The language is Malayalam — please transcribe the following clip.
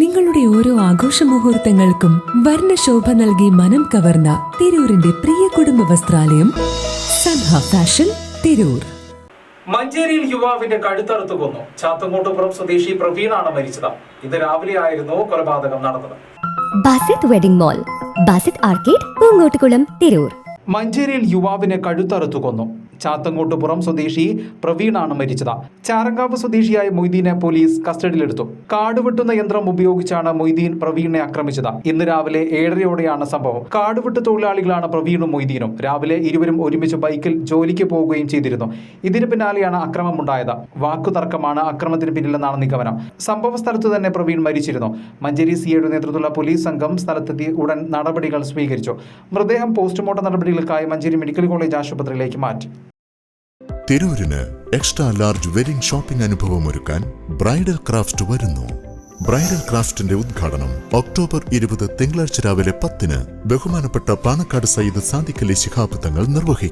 നിങ്ങളുടെ ഓരോ ആഘോഷ മുഹൂർത്തങ്ങൾക്കും വർണശോഭ നൽകി മനം കവർന്ന തിരൂരിന്റെ പ്രിയ കുടുംബ വസ്ത്രാലയം സൻഹ ഫാഷൻ തിരൂർ. മഞ്ചേരിയിൽ യുവാവിന്റെ കഴുത്തറുത്ത് കൊന്നു. ചാത്തങ്കോട്ടുപുറം സ്വദേശി പ്രവീണാണ് മരിച്ചത്. ഇത് രാവിലെയായിരുന്നു കൊലപാതകം നടന്നത്. Basith wedding mall Basith arcade Poongottukulam Tirur. മഞ്ചേരിയിൽ യുവാവിനെ കഴുത്തറുത്തു കൊന്നു. ചാത്തങ്കോട്ടുപുറം സ്വദേശി പ്രവീണാണ് മരിച്ചത്. ചാരങ്കാവ് സ്വദേശിയായ മൊയ്തീനെ പോലീസ് കസ്റ്റഡിയിലെടുത്തു. കാട് വെട്ടുന്ന യന്ത്രം ഉപയോഗിച്ചാണ് മൊയ്തീൻ പ്രവീണിനെ ആക്രമിച്ചത്. ഇന്ന് രാവിലെ ഏഴരയോടെയാണ് സംഭവം. കാടുവെട്ട് തൊഴിലാളികളാണ് പ്രവീണും മൊയ്തീനും. രാവിലെ ഇരുവരും ഒരുമിച്ച് ബൈക്കിൽ ജോലിക്ക് പോവുകയും ചെയ്തിരുന്നു. ഇതിന് പിന്നാലെയാണ് അക്രമമുണ്ടായത്. വാക്കുതർക്കമാണ് അക്രമത്തിന് പിന്നിലെന്നാണ് നിഗമനം. സംഭവ സ്ഥലത്ത് തന്നെ പ്രവീൺ മരിച്ചിരുന്നു. മഞ്ചേരി സിയുടെ നേതൃത്വത്തിലുള്ള പോലീസ് സംഘം സ്ഥലത്തെത്തി ഉടൻ നടപടികൾ സ്വീകരിച്ചു. മൃതദേഹം പോസ്റ്റ്മോർട്ടം നടപടികൾക്കായി മഞ്ചേരി മെഡിക്കൽ കോളേജ് ആശുപത്രിയിലേക്ക് മാറ്റി. തിരൂരിന് എക്സ്ട്രാ ലാർജ് വെഡിംഗ് ഷോപ്പിംഗ് അനുഭവം ഒരുക്കാൻ ബ്രൈഡൽ ക്രാഫ്റ്റ് വരുന്നു. ബ്രൈഡൽ ക്രാഫ്റ്റിന്റെ ഉദ്ഘാടനം ഒക്ടോബർ ഇരുപത് തിങ്കളാഴ്ച രാവിലെ പത്തിന് ബഹുമാനപ്പെട്ട പാണക്കാട് സയ്യിദ് സാദിഖലി ശിഹാബ് തങ്ങൾ നിർവഹിക്കും.